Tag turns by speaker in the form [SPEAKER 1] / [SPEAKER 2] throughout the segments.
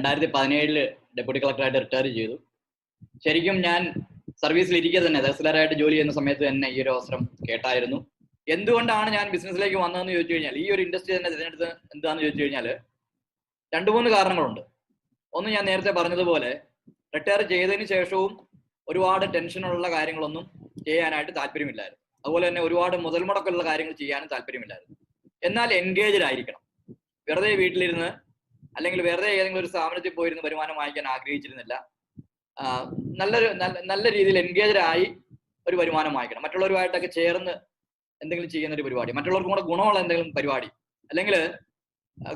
[SPEAKER 1] രണ്ടായിരത്തി പതിനേഴിൽ deputy കളക്ടറായിട്ട് retire ചെയ്തു. ശരിക്കും ഞാൻ സർവീസിൽ ഇരിക്കുക തന്നെ തഹസിലാരായിട്ട് ജോലി ചെയ്യുന്ന സമയത്ത് തന്നെ ഈ ഒരു അവസരം കേട്ടായിരുന്നു. എന്തുകൊണ്ടാണ് ഞാൻ ബിസിനസ്സിലേക്ക് വന്നതെന്ന് ചോദിച്ചു കഴിഞ്ഞാൽ ഈ ഒരു ഇൻഡസ്ട്രി തന്നെ തിരഞ്ഞെടുത്ത് എന്താണെന്ന് ചോദിച്ചു കഴിഞ്ഞാൽ രണ്ട് മൂന്ന് കാരണങ്ങളുണ്ട്. ഒന്ന് ഞാൻ നേരത്തെ പറഞ്ഞതുപോലെ റിട്ടയർ ചെയ്തതിന് ശേഷവും ഒരുപാട് ടെൻഷനുള്ള കാര്യങ്ങളൊന്നും ചെയ്യാനായിട്ട് താല്പര്യമില്ലായിരുന്നു. അതുപോലെ തന്നെ ഒരുപാട് മുതൽ മുടക്കുള്ള കാര്യങ്ങൾ ചെയ്യാനും താല്പര്യമില്ലായിരുന്നു. എന്നാൽ എൻഗേജ്ഡ് ആയിരിക്കണം. വെറുതെ വീട്ടിലിരുന്ന് അല്ലെങ്കിൽ വേറെ ഏതെങ്കിലും ഒരു സ്ഥാപനത്തിൽ പോയിരുന്ന് വരുമാനം വാങ്ങിക്കാൻ ആഗ്രഹിച്ചിരുന്നില്ല. നല്ലൊരു നല്ല രീതിയിൽ എൻഗേജ്ഡ് ആയി ഒരു വരുമാനം വാങ്ങിക്കണം. മറ്റുള്ളവരുമായിട്ടൊക്കെ ചേർന്ന് എന്തെങ്കിലും ചെയ്യുന്ന ഒരു പരിപാടി. മറ്റുള്ളവർക്കും കൂടെ ഗുണമുള്ള എന്തെങ്കിലും പരിപാടി. അല്ലെങ്കിൽ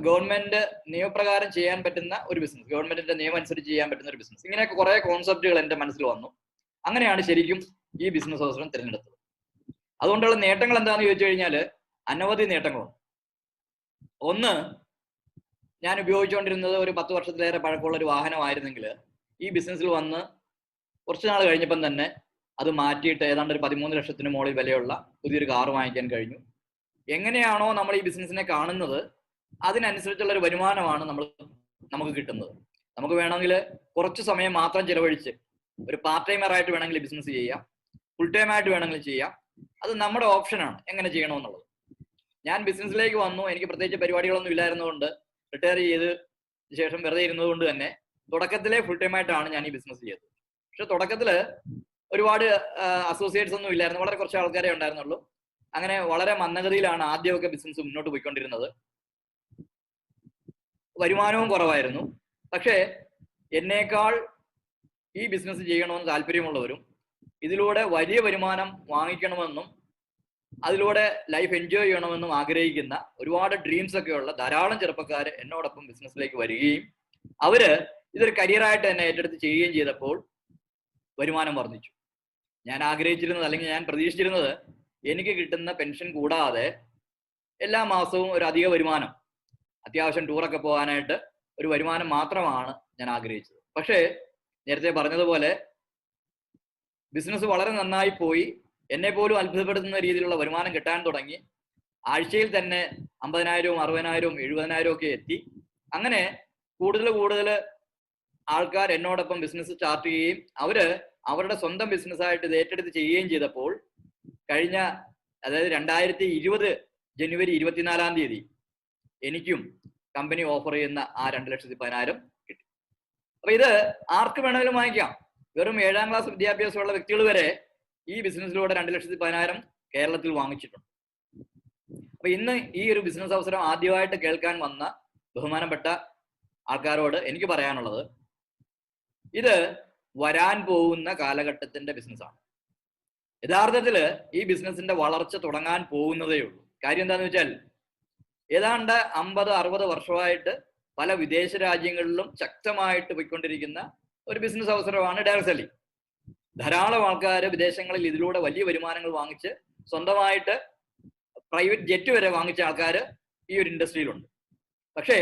[SPEAKER 1] ഗവൺമെന്റ് നിയമപ്രകാരം ചെയ്യാൻ പറ്റുന്ന ഒരു ബിസിനസ് ഗവൺമെന്റിന്റെ നിയമം അനുസരിച്ച് ചെയ്യാൻ പറ്റുന്ന ഒരു ബിസിനസ് ഇങ്ങനെയൊക്കെ കുറെ കോൺസെപ്റ്റുകൾ എന്റെ മനസ്സിൽ വന്നു. അങ്ങനെയാണ് ശരിക്കും ഈ ബിസിനസ് അവസരം തിരഞ്ഞെടുത്തത്. അതുകൊണ്ടുള്ള നേട്ടങ്ങൾ എന്താണെന്ന് ചോദിച്ചു കഴിഞ്ഞാൽ അനവധി നേട്ടങ്ങളുണ്ട്. ഒന്ന് ഞാൻ ഉപയോഗിച്ചുകൊണ്ടിരുന്നത് ഒരു പത്ത് വർഷത്തിലേറെ പഴക്കമുള്ള ഒരു വാഹനമായിരുന്നെങ്കിൽ ഈ ബിസിനസ്സിൽ വന്ന് കുറച്ച് നാൾ കഴിഞ്ഞപ്പം തന്നെ അത് മാറ്റിയിട്ട് ഏതാണ്ട് ഒരു പതിമൂന്ന് ലക്ഷത്തിന് മുകളിൽ വിലയുള്ള പുതിയൊരു കാർ വാങ്ങിക്കാൻ കഴിഞ്ഞു. എങ്ങനെയാണോ നമ്മൾ ഈ ബിസിനസ്സിനെ കാണുന്നത് അതിനനുസരിച്ചുള്ള ഒരു വരുമാനമാണ് നമ്മൾ നമുക്ക് കിട്ടുന്നത്. നമുക്ക് വേണമെങ്കിൽ കുറച്ച് സമയം മാത്രം ചിലവഴിച്ച് ഒരു പാർട്ട് ടൈമർ ആയിട്ട് വേണമെങ്കിൽ ബിസിനസ് ചെയ്യാം ഫുൾ ടൈം ആയിട്ട് വേണമെങ്കിൽ ചെയ്യാം. അത് നമ്മുടെ ഓപ്ഷനാണ് എങ്ങനെ ചെയ്യണമെന്നുള്ളത്. ഞാൻ ബിസിനസ്സിലേക്ക് വന്നു എനിക്ക് പ്രത്യേകിച്ച് പരിപാടികളൊന്നും ഇല്ലായിരുന്നതുകൊണ്ട് റിട്ടയർ ചെയ്ത് ശേഷം വെറുതെ ഇരുന്നത് കൊണ്ട് തന്നെ തുടക്കത്തിലെ ഫുൾ ടൈം ആയിട്ടാണ് ഞാൻ ഈ ബിസിനസ് ചെയ്തത്. പക്ഷെ തുടക്കത്തിൽ ഒരുപാട് അസോസിയേറ്റ്സ് ഒന്നും ഇല്ലായിരുന്നു. വളരെ കുറച്ച് ആൾക്കാരെ ഉണ്ടായിരുന്നുള്ളൂ. അങ്ങനെ വളരെ മന്ദഗതിയിലാണ് ആദ്യമൊക്കെ ബിസിനസ് മുന്നോട്ട് പോയിക്കൊണ്ടിരുന്നത്. വരുമാനവും കുറവായിരുന്നു. പക്ഷേ എന്നേക്കാൾ ഈ ബിസിനസ് ചെയ്യണമെന്ന് താല്പര്യമുള്ളവരും ഇതിലൂടെ വലിയ വരുമാനം വാങ്ങിക്കണമെന്നും അതിലൂടെ ലൈഫ് എൻജോയ് ചെയ്യണമെന്നും ആഗ്രഹിക്കുന്ന ഒരുപാട് ഡ്രീംസ് ഒക്കെ ഉള്ള ധാരാളം ചെറുപ്പക്കാർ എന്നോടൊപ്പം ബിസിനസ്സിലേക്ക് വരികയും അവർ ഇതൊരു കരിയറായിട്ട് തന്നെ ഏറ്റെടുത്ത് ചെയ്യുകയും ചെയ്തപ്പോൾ വരുമാനം വർദ്ധിച്ചു. ഞാൻ ആഗ്രഹിച്ചിരുന്നത് അല്ലെങ്കിൽ ഞാൻ പ്രതീക്ഷിച്ചിരുന്നത് എനിക്ക് കിട്ടുന്ന പെൻഷൻ കൂടാതെ എല്ലാ മാസവും ഒരു അധിക വരുമാനം അത്യാവശ്യം ടൂറൊക്കെ പോകാനായിട്ട് ഒരു വരുമാനം മാത്രമാണ് ഞാൻ ആഗ്രഹിച്ചത്. പക്ഷേ നേരത്തെ പറഞ്ഞതുപോലെ ബിസിനസ് വളരെ നന്നായി പോയി. എന്നെ പോലും അത്ഭുതപ്പെടുത്തുന്ന രീതിയിലുള്ള വരുമാനം കിട്ടാൻ തുടങ്ങി. ആഴ്ചയിൽ തന്നെ അമ്പതിനായിരവും അറുപതിനായിരവും എഴുപതിനായിരവും ഒക്കെ എത്തി. അങ്ങനെ കൂടുതൽ കൂടുതൽ ആൾക്കാർ എന്നോടൊപ്പം ബിസിനസ് സ്റ്റാർട്ട് ചെയ്യുകയും അവർ അവരുടെ സ്വന്തം ബിസിനസ്സായിട്ട് ഇത് ഏറ്റെടുത്ത് ചെയ്യുകയും ചെയ്തപ്പോൾ കഴിഞ്ഞ അതായത് രണ്ടായിരത്തി ഇരുപത് ജനുവരി ഇരുപത്തിനാലാം തീയതി എനിക്കും കമ്പനി ഓഫർ ചെയ്യുന്ന ആ രണ്ട് ലക്ഷത്തി പതിനായിരം കിട്ടി. അപ്പൊ ഇത് ആർക്ക് വേണമെങ്കിലും വാങ്ങിക്കാം. വെറും ഏഴാം ക്ലാസ് വിദ്യാഭ്യാസമുള്ള വ്യക്തികൾ വരെ ഈ ബിസിനസ്സിലൂടെ രണ്ട് ലക്ഷത്തി പതിനായിരം കേരളത്തിൽ വാങ്ങിച്ചിട്ടുണ്ട്. അപ്പൊ ഇന്ന് ഈ ഒരു ബിസിനസ് അവസരം ആദ്യമായിട്ട് കേൾക്കാൻ വന്ന ബഹുമാനപ്പെട്ട ആൾക്കാരോട് എനിക്ക് പറയാനുള്ളത് ഇത് വരാൻ പോകുന്ന കാലഘട്ടത്തിന്റെ ബിസിനസ്സാണ്. യഥാർത്ഥത്തിൽ ഈ ബിസിനസിന്റെ വളർച്ച തുടങ്ങാൻ പോകുന്നതേ ഉള്ളൂ. കാര്യം എന്താണെന്ന് വെച്ചാൽ ഏതാണ്ട് അമ്പത് അറുപത് വർഷമായിട്ട് പല വിദേശ രാജ്യങ്ങളിലും ശക്തമായിട്ട് പോയിക്കൊണ്ടിരിക്കുന്ന ഒരു ബിസിനസ് അവസരമാണ് ഡയറക്ട് ധാരാളം ആൾക്കാർ വിദേശങ്ങളിൽ ഇതിലൂടെ വലിയ വരുമാനങ്ങൾ വാങ്ങിച്ച് സ്വന്തമായിട്ട് പ്രൈവറ്റ് ജെറ്റ് വരെ വാങ്ങിച്ച ആൾക്കാർ ഈ ഒരു ഇൻഡസ്ട്രിയിലുണ്ട്. പക്ഷേ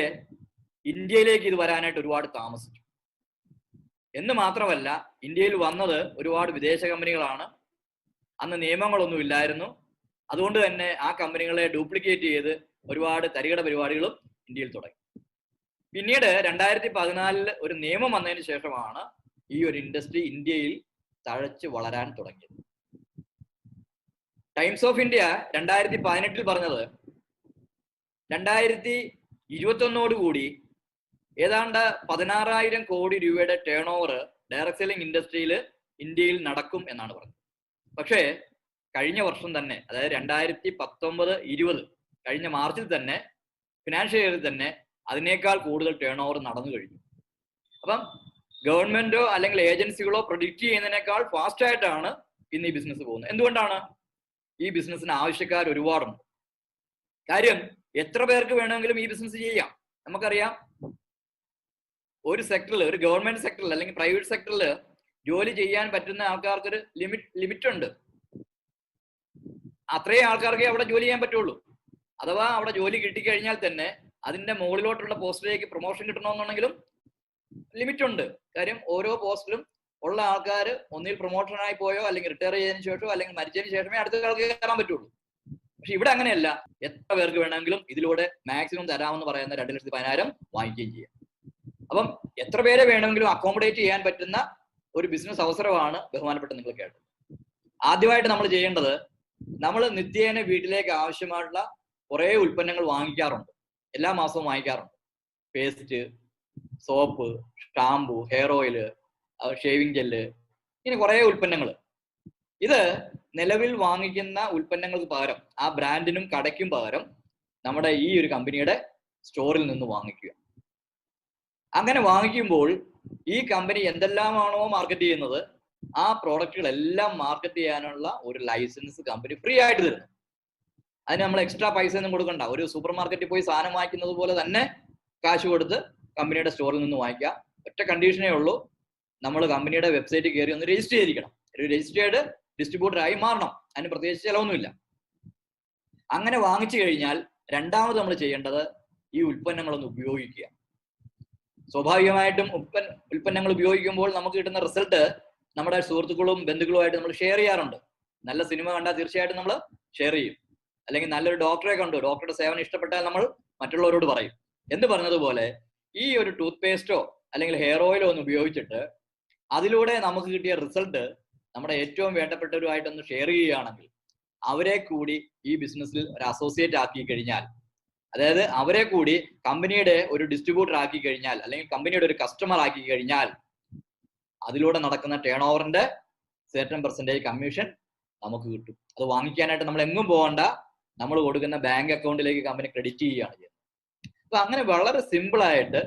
[SPEAKER 1] ഇന്ത്യയിലേക്ക് ഇത് വരാനായിട്ട് ഒരുപാട് താമസിച്ചു. എന്ന് മാത്രമല്ല ഇന്ത്യയിൽ വന്നത് ഒരുപാട് വിദേശ കമ്പനികളാണ്. അന്ന് നിയമങ്ങളൊന്നും ഇല്ലായിരുന്നു. അതുകൊണ്ട് തന്നെ ആ കമ്പനികളെ ഡ്യൂപ്ലിക്കേറ്റ് ചെയ്ത് ഒരുപാട് തരികട പരിപാടികളും ഇന്ത്യയിൽ തുടങ്ങി. പിന്നീട് രണ്ടായിരത്തി പതിനാലിൽ ഒരു നിയമം വന്നതിന് ശേഷമാണ് ഈ ഒരു ഇൻഡസ്ട്രി ഇന്ത്യയിൽ തഴച്ച് വളരാൻ തുടങ്ങി ടൈംസ് ഓഫ് ഇന്ത്യ രണ്ടായിരത്തി പതിനെട്ടിൽ പറഞ്ഞത് രണ്ടായിരത്തി ഇരുപത്തി കൂടി ഏതാണ്ട് പതിനാറായിരം കോടി രൂപയുടെ ടേൺ ഓവർ ഡയറക്ട് സെല്ലിംഗ് ഇൻഡസ്ട്രിയിൽ ഇന്ത്യയിൽ നടക്കും എന്നാണ് പറഞ്ഞത്. പക്ഷേ കഴിഞ്ഞ വർഷം തന്നെ അതായത് രണ്ടായിരത്തി പത്തൊമ്പത് ഇരുപത് കഴിഞ്ഞ മാർച്ചിൽ തന്നെ ഫിനാൻഷ്യൽ ഇയറിൽ തന്നെ അതിനേക്കാൾ കൂടുതൽ ടേൺ ഓവർ നടന്നു കഴിഞ്ഞു. അപ്പം ഗവൺമെന്റോ അല്ലെങ്കിൽ ഏജൻസികളോ പ്രൊഡിക്റ്റ് ചെയ്യുന്നതിനേക്കാൾ ഫാസ്റ്റ് ആയിട്ടാണ് ഇന്ന് ഈ ബിസിനസ് പോകുന്നത്. എന്തുകൊണ്ടാണ്? ഈ ബിസിനസ്സിന് ആവശ്യക്കാർ ഒരുപാടുണ്ട്. കാര്യം എത്ര പേർക്ക് വേണമെങ്കിലും ഈ ബിസിനസ് ചെയ്യാം. നമുക്കറിയാം. ഒരു സെക്ടറിൽ ഒരു ഗവൺമെന്റ് സെക്ടറിൽ അല്ലെങ്കിൽ പ്രൈവറ്റ് സെക്ടറിൽ ജോലി ചെയ്യാൻ പറ്റുന്ന ആൾക്കാർക്ക് ഒരു ലിമിറ്റ് ലിമിറ്റ് ഉണ്ട്. അത്രയും ആൾക്കാർക്കേ അവിടെ ജോലി ചെയ്യാൻ പറ്റുള്ളൂ. അഥവാ അവിടെ ജോലി കിട്ടിക്കഴിഞ്ഞാൽ തന്നെ അതിന്റെ മുകളിലോട്ടുള്ള പോസ്റ്റിലേക്ക് പ്രൊമോഷൻ കിട്ടണമെന്നുണ്ടെങ്കിലും ലിമിറ്റ് ഉണ്ട് കാര്യം ഓരോ പോസ്റ്റിലും ഉള്ള ആൾക്കാർ ഒന്നിൽ പ്രൊമോട്ടറായി പോയോ അല്ലെങ്കിൽ റിട്ടയർ ചെയ്തതിനു ശേഷമോ അല്ലെങ്കിൽ മരിച്ചതിന് ശേഷമേ അടുത്ത ആൾക്ക് കയറാൻ പറ്റുള്ളൂ. പക്ഷെ ഇവിടെ അങ്ങനെയല്ല. എത്ര പേർക്ക് വേണമെങ്കിലും ഇതിലൂടെ മാക്സിമം തരാമെന്ന് പറയുന്ന രണ്ട് ലക്ഷത്തി പതിനായിരം വാങ്ങിക്കുകയും ചെയ്യാം. അപ്പം എത്ര പേരെ വേണമെങ്കിലും അക്കോമഡേറ്റ് ചെയ്യാൻ പറ്റുന്ന ഒരു ബിസിനസ് അവസരമാണ് ബഹുമാനപ്പെട്ട നിങ്ങൾ കേട്ടത്. ആദ്യമായിട്ട് നമ്മൾ ചെയ്യേണ്ടത് നമ്മൾ നിത്യേന വീട്ടിലേക്ക് ആവശ്യമായിട്ടുള്ള കുറേ ഉൽപ്പന്നങ്ങൾ വാങ്ങിക്കാറുണ്ട്. എല്ലാ മാസവും വാങ്ങിക്കാറുണ്ട്. Paste soap shampoo hair oil shaving gel ഇങ്ങനെ കുറേ ഉൽപ്പന്നങ്ങൾ ഇത് നിലവിൽ വാങ്ങിക്കുന്ന ഉൽപ്പന്നങ്ങൾക്ക് പകരം ആ ബ്രാൻഡിനും കടയ്ക്കും പകരം നമ്മുടെ ഈ ഒരു കമ്പനിയുടെ സ്റ്റോറിൽ നിന്ന് വാങ്ങിക്കുക. അങ്ങനെ വാങ്ങിക്കുമ്പോൾ ഈ കമ്പനി എന്തെല്ലാമാണോ മാർക്കറ്റ് ചെയ്യുന്നത് ആ പ്രോഡക്റ്റുകളെല്ലാം മാർക്കറ്റ് ചെയ്യാനുള്ള ഒരു ലൈസൻസ് കമ്പനി ഫ്രീ ആയിട്ട് തരുന്നു. അതിന് നമ്മൾ എക്സ്ട്രാ പൈസ ഒന്നും കൊടുക്കണ്ട. ഒരു സൂപ്പർ മാർക്കറ്റിൽ പോയി സാധനം വാങ്ങിക്കുന്നത് പോലെ തന്നെ കാശ് കൊടുത്ത് കമ്പനിയുടെ സ്റ്റോറിൽ നിന്ന് വാങ്ങിക്കാം ഒറ്റ കണ്ടീഷനേ ഉള്ളൂ. നമ്മൾ കമ്പനിയുടെ വെബ്സൈറ്റിൽ കയറി ഒന്ന് രജിസ്റ്റർ ചെയ്തിരിക്കണം. ഒരു രജിസ്റ്റേർഡ് ഡിസ്ട്രിബ്യൂട്ടർ ആയി മാറണം. അതിന് പ്രത്യേകിച്ച് ചിലവൊന്നുമില്ല. അങ്ങനെ വാങ്ങിച്ചു കഴിഞ്ഞാൽ രണ്ടാമത് നമ്മൾ ചെയ്യേണ്ടത് ഈ ഉൽപ്പന്നങ്ങളൊന്ന് ഉപയോഗിക്കുക. സ്വാഭാവികമായിട്ടും ഉൽപ്പന്ന ഉൽപ്പന്നങ്ങൾ ഉപയോഗിക്കുമ്പോൾ നമുക്ക് കിട്ടുന്ന റിസൾട്ട് നമ്മുടെ സുഹൃത്തുക്കളും ബന്ധുക്കളുമായിട്ട് നമ്മൾ ഷെയർ ചെയ്യാറുണ്ട്. നല്ല സിനിമ കണ്ടാൽ തീർച്ചയായിട്ടും നമ്മൾ ഷെയർ ചെയ്യും. അല്ലെങ്കിൽ നല്ലൊരു ഡോക്ടറെ കണ്ടു. ഡോക്ടറുടെ സേവനം ഇഷ്ടപ്പെട്ടാൽ നമ്മൾ മറ്റുള്ളവരോട് പറയും. എന്ന് പറഞ്ഞതുപോലെ ഈ ഒരു ടൂത്ത് പേസ്റ്റോ അല്ലെങ്കിൽ ഹെയർ ഓയിലോ ഒന്ന് ഉപയോഗിച്ചിട്ട് അതിലൂടെ നമുക്ക് കിട്ടിയ റിസൾട്ട് നമ്മുടെ ഏറ്റവും വേണ്ടപ്പെട്ടവരുമായിട്ടൊന്ന് ഷെയർ ചെയ്യുകയാണെങ്കിൽ അവരെ കൂടി ഈ ബിസിനസ്സിൽ ഒരു അസോസിയേറ്റ് ആക്കി കഴിഞ്ഞാൽ അതായത് അവരെ കൂടി കമ്പനിയുടെ ഒരു ഡിസ്ട്രിബ്യൂട്ടർ ആക്കി കഴിഞ്ഞാൽ അല്ലെങ്കിൽ കമ്പനിയുടെ ഒരു കസ്റ്റമർ ആക്കി കഴിഞ്ഞാൽ അതിലൂടെ നടക്കുന്ന ടേൺ ഓവറിന്റെ സെർട്ടൺ പെർസെന്റേജ് കമ്മീഷൻ നമുക്ക് കിട്ടും. അത് വാങ്ങിക്കാനായിട്ട് നമ്മൾ എങ്ങും പോകണ്ട. നമ്മൾ കൊടുക്കുന്ന ബാങ്ക് അക്കൗണ്ടിലേക്ക് കമ്പനി ക്രെഡിറ്റ് ചെയ്യുകയാണ് ചെയ്യുന്നത്. അപ്പൊ അങ്ങനെ വളരെ സിമ്പിൾ ആയിട്ട്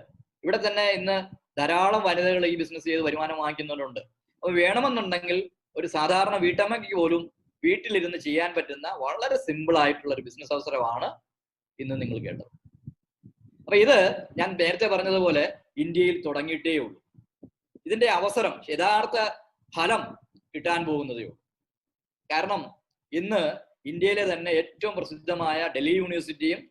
[SPEAKER 1] ഇവിടെ തന്നെ ഇന്ന് ധാരാളം വനിതകൾ ഈ ബിസിനസ് ചെയ്ത് വരുമാനം വാങ്ങിക്കുന്നവരുണ്ട്. അപ്പൊ വേണമെന്നുണ്ടെങ്കിൽ ഒരു സാധാരണ വീട്ടമ്മയ്ക്ക് പോലും വീട്ടിലിരുന്ന് ചെയ്യാൻ പറ്റുന്ന വളരെ സിമ്പിൾ ആയിട്ടുള്ള ഒരു ബിസിനസ് അവസരമാണ് ഇന്ന് നിങ്ങൾ കേട്ടത്. അപ്പൊ ഇത് ഞാൻ നേരത്തെ പറഞ്ഞതുപോലെ ഇന്ത്യയിൽ തുടങ്ങിയിട്ടേ ഉള്ളൂ. ഇതിന്റെ അവസരം യഥാർത്ഥ ഫലം കിട്ടാൻ പോകുന്നതേ ഉള്ളൂ. കാരണം ഇന്ന് ഇന്ത്യയിലെ തന്നെ ഏറ്റവും പ്രസിദ്ധമായ ഡൽഹി യൂണിവേഴ്സിറ്റിയും